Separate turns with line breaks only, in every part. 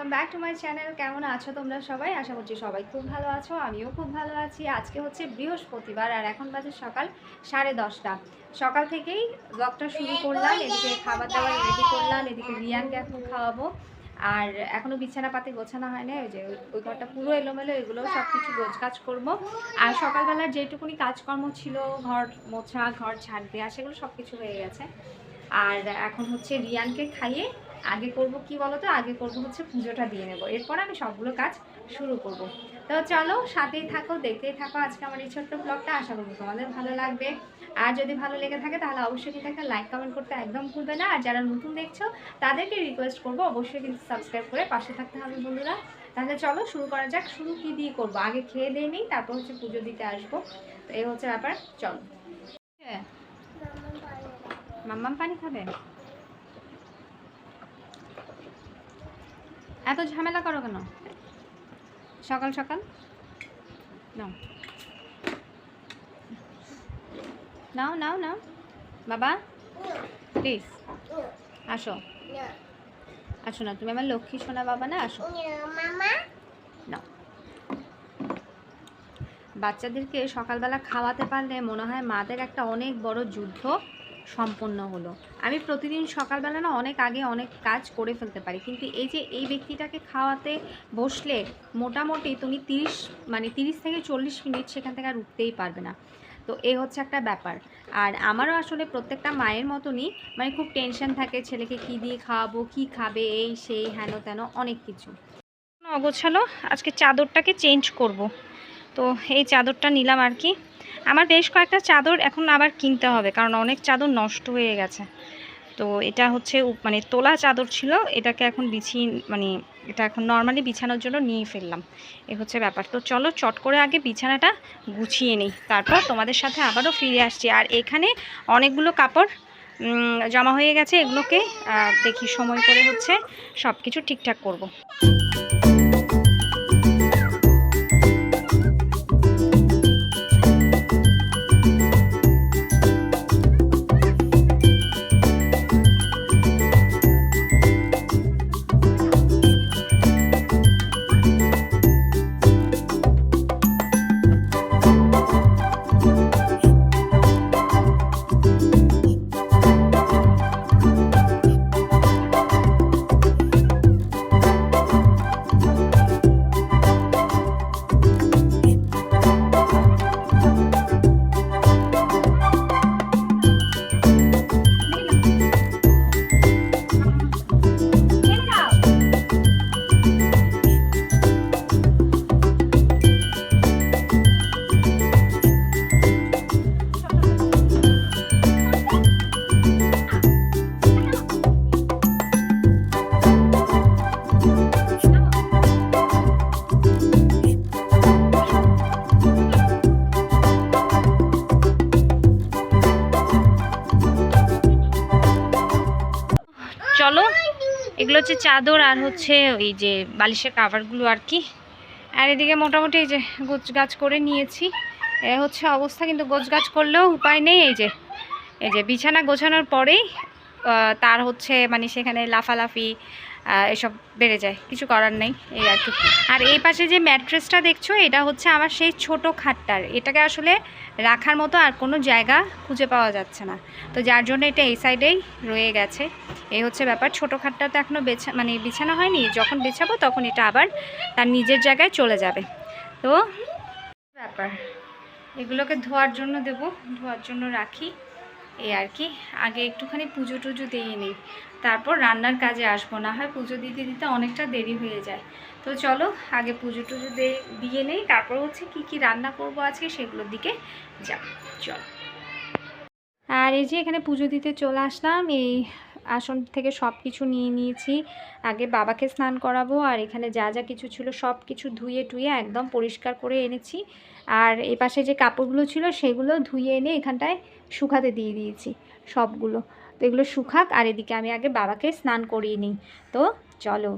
Channel কেমন আছো তোমরা সবাই? আশা করছি সবাই খুব ভালো আছো, আমিও খুব ভালো আছি। আজকে হচ্ছে বৃহস্পতিবার আর এখন বাজে সকাল সাড়ে দশটা। সকাল থেকেই ব্লগটা শুরু করলাম, এদিকে খাবার দাবার রেডি করলাম, এদিকে রিয়ানকে এখন খাওয়াবো। আর এখনও বিছানা পাতি গোছানো হয় না ওই যে ওই- ঘরটা পুরো এলোমেলো, এগুলো সব কিছু গোছ কাজ করব। আর সকালবেলার যেটুকুনি কাজকর্ম ছিল, ঘর মোছা, ঘর ঝাড় দেওয়া সেগুলো সব কিছু হয়ে গেছে। আর এখন হচ্ছে রিয়ানকে খাইয়ে আগে করব কি বলো তো আগে করব হচ্ছে পুজোটা দিয়ে নেব। এরপর আমি সবগুলো কাজ শুরু করব। তো চলো সাথেই থাকো দেখতেই থাকো আজকে আমার এই ছোট্ট ব্লগটা আশা করব তোমাদের ভালো লাগবে। আর যদি ভালো লেগে থাকে তাহলে অবশ্যই কিন্তু একটা লাইক কমেন্ট করতে একদম ভুলবে না। আর যারা নতুন দেখছ তাদেরকে রিকোয়েস্ট করব অবশ্যই কিন্তু সাবস্ক্রাইব করে পাশে থাকতে হবে বন্ধুরা। তাহলে চলো শুরু করা যাক। শুরু কি দিয়ে করব? আগে খেয়ে দিয়ে নিই তারপর হচ্ছে পুজো দিতে আসব। তো এই হচ্ছে ব্যাপার। চলো। হ্যাঁ। মাম্মাম পানি খাবে? এত ঝামেলা করো কেন? সকাল সকাল? নাও। নাও নাও নাও। বাবা প্লিজ আসো। আসো না তুমি আমার লক্ষ্মী সোনা বাবা না আসো। নাও। বাচ্চাদেরকে সকালবেলা খাওয়াতে পারলে মনে হয় মাদের একটা অনেক বড় যুদ্ধ। সম্পন্ন হলো। আমি প্রতিদিন সকালবেলা না অনেক আগে অনেক কাজ করে ফেলতে পারি। কিন্তু এই যে এই ব্যক্তিটাকে খাওয়াতে বসলে মোটামুটি তুমি তিরিশ মানে তিরিশ থেকে চল্লিশ মিনিট সেখান থেকে আর উঠতেই পারবে না। তো এ হচ্ছে একটা ব্যাপার। আর আমারও আসলে প্রত্যেকটা মায়ের মতনই মানে খুব টেনশন থাকে ছেলেকে কি দিয়ে খাওয়াবো, কি খাবে, এই, সেই, হেন তেন অনেক কিছু। অগোছালো, আজকে চাদরটাকে চেঞ্জ করব। তো এই চাদরটা নিলাম আর কি। আমার বেশ কয়েকটা চাদর এখন আবার কিনতে হবে, কারণ অনেক চাদর নষ্ট হয়ে গেছে। তো এটা হচ্ছে মানে তোলা চাদর ছিল, এটাকে এখন বিছিয়ে মানে এটা এখন নর্মালি বিছানোর জন্য নিয়ে ফেললাম। এ হচ্ছে ব্যাপার। তো চলো চট করে আগে বিছানাটা গুছিয়ে নিই, তারপর তোমাদের সাথে আবারও ফিরে আসছি। আর এখানে অনেকগুলো কাপড় জমা হয়ে গেছে, এগুলোকে দেখি সময় করে হচ্ছে সব কিছু ঠিকঠাক করব। এগুলো হচ্ছে চাদর আর হচ্ছে ওই যে বালিশের কাভারগুলো আর কি। আর এদিকে মোটামুটি এই যে গোছ গাছ করে নিয়েছি। এ হচ্ছে অবস্থা, কিন্তু গোছ গাছ করলেও উপায় নেই। এই যে এই যে বিছানা গোছানোর পরেই তার হচ্ছে মানে সেখানে লাফালাফি এসব বেড়ে যায়। কিছু করার নেই, এই আর কি। আর এই পাশে যে ম্যাট্রেসটা দেখছ, এটা হচ্ছে আমার সেই ছোট খাটটার। এটাকে আসলে রাখার মতো আর কোনো জায়গা খুঁজে পাওয়া যাচ্ছে না। তো যার জন্য এটা এই সাইডেই রয়ে গেছে। এই হচ্ছে ব্যাপার, ছোটো খাটটা তো এখনও বেছা মানে বিছানো হয়নি। যখন বেছাবো তখন এটা আবার তার নিজের জায়গায় চলে যাবে। তো ব্যাপার, এগুলোকে ধোয়ার জন্য দেব, ধোয়ার জন্য রাখি। এই আর কি। আগে একটুখানি পুজো টুজো দিয়ে নিই। তারপর রান্নার কাজে আসব, না হয় পুজো দিতে দিতে অনেকটা দেরি হয়ে যায়। তো চলো, আগে পুজো টুজো দিয়ে নেই। তারপর হচ্ছে কি কি রান্না করব আজকে সেগুলোর দিকে যাব। চলো। আর এই যে এখানে পুজো দিতে চলে আসলাম, এই আসন থেকে সব কিছু নিয়ে নিয়েছি। আগে বাবাকে স্নান করাবো আর এখানে যা যা কিছু ছিল সব কিছু ধুয়ে টুয়ে একদম পরিষ্কার করে এনেছি। আর এপাশে পাশে যে কাপড়গুলো ছিল সেগুলো ধুয়ে এনে এখানটায় শুকাতে দিয়ে দিয়েছি সবগুলো। তো এগুলো শুকাক আর এদিকে আমি আগে বাবাকে স্নান করিয়ে নিই। তো চলো।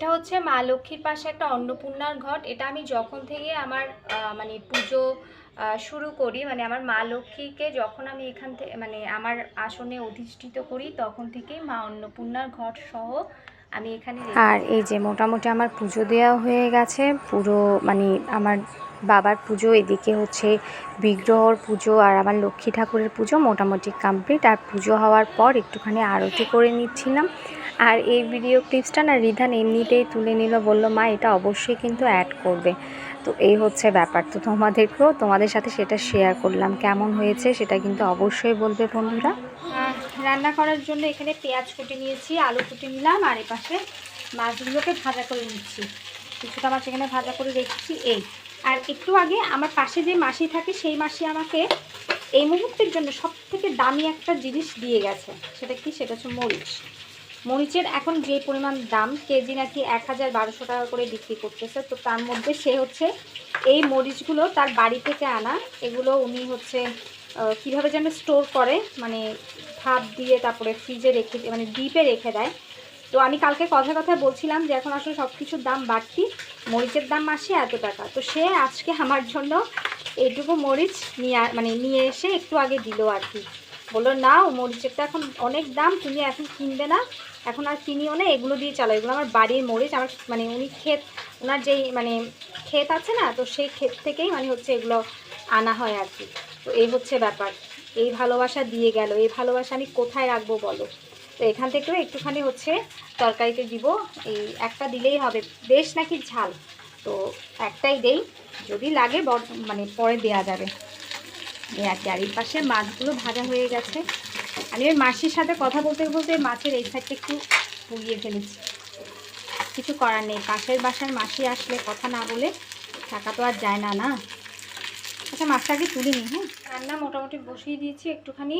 এটা হচ্ছে মা লক্ষ্মীর পাশে একটা অন্নপূর্ণার ঘট। এটা আমি যখন থেকে আমার মানে পুজো শুরু করি মানে আমার মা লক্ষ্মীকে যখন আমি এখান থেকে মানে আমার আসনে অধিষ্ঠিত করি, তখন থেকেই মা অন্নপূর্ণার ঘট সহ আমি এখানে আর এই যে মোটামুটি আমার পুজো দেওয়া হয়ে গেছে, পুরো মানে আমার বাবার পুজো, এদিকে হচ্ছে বিগ্রহর পুজো আর আমার লক্ষ্মী ঠাকুরের পুজো মোটামুটি কমপ্লিট আর পুজো হওয়ার পর একটুখানি আরতি করে নিচ্ছিলাম। আর এই ভিডিও ক্লিপসটা না রিধান এমনিতেই তুলে নিল, বলল, মা, এটা অবশ্যই কিন্তু অ্যাড করবে। তো এই হচ্ছে ব্যাপার। তো তোমাদেরকেও, তোমাদের সাথে সেটা শেয়ার করলাম। কেমন হয়েছে সেটা কিন্তু অবশ্যই বলবে বন্ধুরা। রান্না করার জন্য এখানে পেঁয়াজ কুটে নিয়েছি, আলু কুটে নিলাম, আর এপাশে মাছগুলোকে ভাজা করে নিচ্ছি। কিছুটা মাছ এখানে ভাজা করে রেখেছি, এই। আর একটু আগে আমার পাশে যে মাসি থাকে, সেই মাসি আমাকে এই মুহূর্তের জন্য সব থেকে দামি একটা জিনিস দিয়ে গেছে। সেটা কি? সেটা হচ্ছে মরিচ। মরিচের এখন যে পরিমাণ দাম, কেজি নাকি এক হাজার বারোশো টাকা করে বিক্রি করতেছে, তো তার মধ্যে সে হচ্ছে এই মরিচগুলো তার বাড়ি থেকে আনা। এগুলো উনি হচ্ছে কীভাবে যেন স্টোর করে মানে ভাপ দিয়ে তারপরে ফ্রিজে রেখে মানে ডিপে রেখে দেয়। তো আমি কালকে কথা কথা বলছিলাম যে এখন আসলে সব কিছুর দাম বাড়তি, মরিচের দাম মাসে এত টাকা। তো সে আজকে আমার জন্য এইটুকু মরিচ নিয়ে মানে নিয়ে এসে একটু আগে দিল আর কি। বলল না মরিচেরটা এখন অনেক দাম, তুমি এখন কিনবে না এখন আর কিনিও না এগুলো দিয়ে চালো এগুলো আমার বাড়ির মরিচ, আমার মানে উনি ক্ষেত ওনার যেই মানে ক্ষেত আছে না, তো সেই ক্ষেত থেকেই মানে হচ্ছে এগুলো আনা হয় আর কি। তো এই হচ্ছে ব্যাপার। এই ভালোবাসা দিয়ে গেল, এই ভালোবাসা আমি কোথায় রাখব বলো? তো এখান থেকেও একটুখানি হচ্ছে তরকারিতে দিব। এই একটা দিলেই হবে। বেশ নাকি ঝাল? তো একটাই দেই। যদি লাগে মানে পরে দেয়া যাবে। এই আর কি। আর এই পাশে মাছগুলো ভাজা হয়ে গেছে। আমি ওই মাসির সাথে কথা বলতে বলতে মাছের এই সাইডটা একটু পুড়িয়ে ফেলেছি। কিছু করার নেই, পাশের বাসার মাসি আসলে কথা না বলে থাকা তো আর যায় না না? আচ্ছা মাছটা আগে তুলিনি হ্যাঁ? রান্না মোটামুটি বসিয়ে দিয়েছি একটুখানি।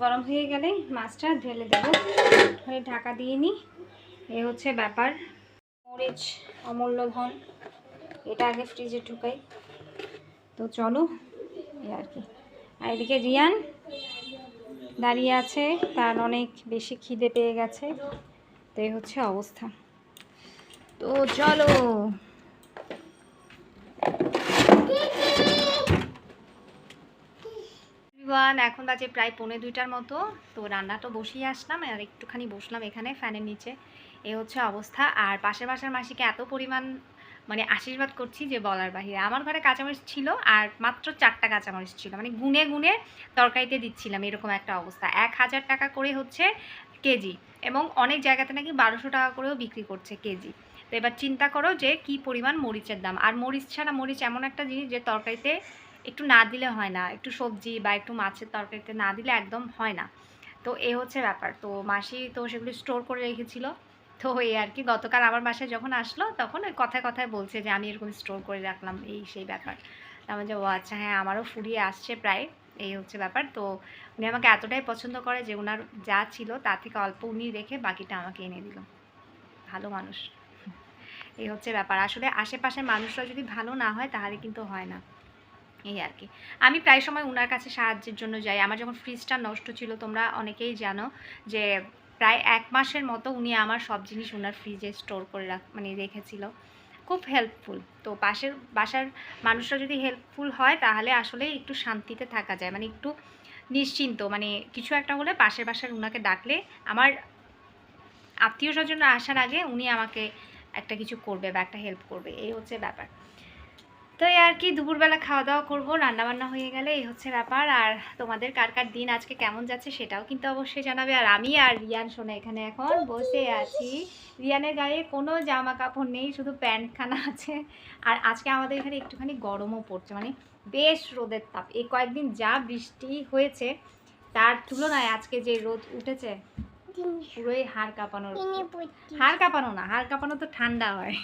গরম হয়ে গেলে মাছটা ঢেলে দেবো। একটুখানি ঢাকা দিয়ে নিই। এ হচ্ছে ব্যাপার। মরিচ, অমূল্য ধন, এটা আগে ফ্রিজে ঢুকাই। তো চলো, এই আর কি। আর এদিকে রিয়ান দাঁড়িয়ে আছে। তার অনেক বেশি খিদে পেয়ে গেছে। তো হচ্ছে অবস্থা। তো চলো। এখন বাজে প্রায় পৌনে দুইটার মতো। তো রান্নাটা বসিয়ে আসলাম, আর একটুখানি বসলাম এখানে ফ্যানের নিচে। এ হচ্ছে অবস্থা। আর পাশের বাসার মাসিকে এত পরিমাণ মানে আশীর্বাদ করছি যে বলার বাহিরে। আমার ঘরে কাঁচামরিচ ছিল আর মাত্র চারটা কাঁচামরিচ ছিল। মানে গুনে গুনে তরকারিতে দিচ্ছিলাম এরকম একটা অবস্থা। এক হাজার টাকা করে হচ্ছে কেজি এবং অনেক জায়গাতে নাকি বারোশো টাকা করেও বিক্রি করছে কেজি। তো এবার চিন্তা করো যে কি পরিমাণ মরিচের দাম। আর মরিচ ছাড়া মরিচ এমন একটা জিনিস যে তরকারিতে একটু না দিলে হয় না। একটু সবজি বা একটু মাছের তরকারিতে না দিলে একদম হয় না। তো এ হচ্ছে ব্যাপার। তো মাসি তো সেগুলি স্টোর করে রেখেছিল। তো এই আর কি। গতকাল আমার বাসায় যখন আসলো, তখন ওই কথায় কথায় বলছে যে, আমি এরকম স্টোর করে রাখলাম এই সেই ব্যাপার। আমার যে ও আচ্ছা হ্যাঁ আমারও ফুরিয়ে আসছে প্রায়, এই হচ্ছে ব্যাপার। তো উনি আমাকে এতটাই পছন্দ করে যে ওনার যা ছিল তার থেকে অল্প উনি রেখে বাকিটা আমাকে এনে দিল। ভালো মানুষ। এই হচ্ছে ব্যাপার। আসলে আশেপাশের মানুষরা যদি ভালো না হয়, তাহলে কিন্তু হয় না। এই আর কি। আমি প্রায় সময় ওনার কাছে সাহায্যের জন্য যাই। আমার যখন ফ্রিজটা নষ্ট ছিল, তোমরা অনেকেই জানো যে প্রায় এক মাসের মতো উনি আমার সব জিনিস ওনার ফ্রিজে স্টোর করে রাখ মানে রেখেছিল। খুব হেল্পফুল তো পাশের, বাসার মানুষরা যদি হেল্পফুল হয়, তাহলে আসলে একটু শান্তিতে থাকা যায়। মানে একটু নিশ্চিন্ত। মানে কিছু একটা হলে পাশের বাসার উনাকে ডাকলে আমার আত্মীয় স্বজনরা আসার আগে উনি আমাকে একটা কিছু করবে বা একটা হেল্প করবে। এই হচ্ছে ব্যাপার। তো এই আর কি দুপুরবেলা খাওয়া দাওয়া করব, রান্নাবান্না হয়ে গেলে এই হচ্ছে ব্যাপার। আর তোমাদের কার কার দিন আজকে কেমন যাচ্ছে সেটাও কিন্তু অবশ্যই জানাবে। আর আমি আর রিয়ান শোনা এখানে এখন বসে আছি। রিয়ানের গায়ে কোনো জামা কাপড় নেই, শুধু প্যান্টখানা আছে। আর আজকে আমাদের এখানে একটুখানি গরমও পড়ছে মানে বেশ রোদের তাপ। এই কয়েকদিন যা বৃষ্টি হয়েছে, তার তুলনায় আজকে যে রোদ উঠেছে পুরোই হাড় কাঁপানোর হাড় কাঁপানো না হাড় কাঁপানো তো ঠান্ডা হয়।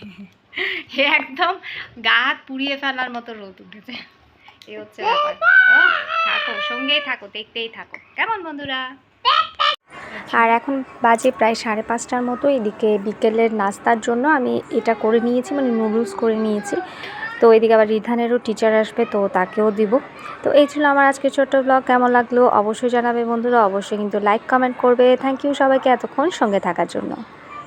এ একদম গা হাত পুড়িয়ে ফেলার মতো রোদ উঠেছে। এই হচ্ছে থাকো সঙ্গেই থাকো দেখতেই থাকো। কেমন বন্ধুরা? আর এখন বাজে প্রায় সাড়ে পাঁচটার মতো এদিকে বিকেলের নাস্তার জন্য আমি এটা করে নিয়েছি মানে নুডলস করে নিয়েছি। তো এদিকে আবার রিধানেরও টিচার আসবে, তো তাকেও দিব। তো এই ছিল আমার আজকে ছোট্ট ব্লগ কেমন লাগল অবশ্যই জানাবে বন্ধুরা। অবশ্যই কিন্তু লাইক কমেন্ট করবে। থ্যাংক ইউ সবাইকে এতক্ষণ সঙ্গে থাকার জন্য।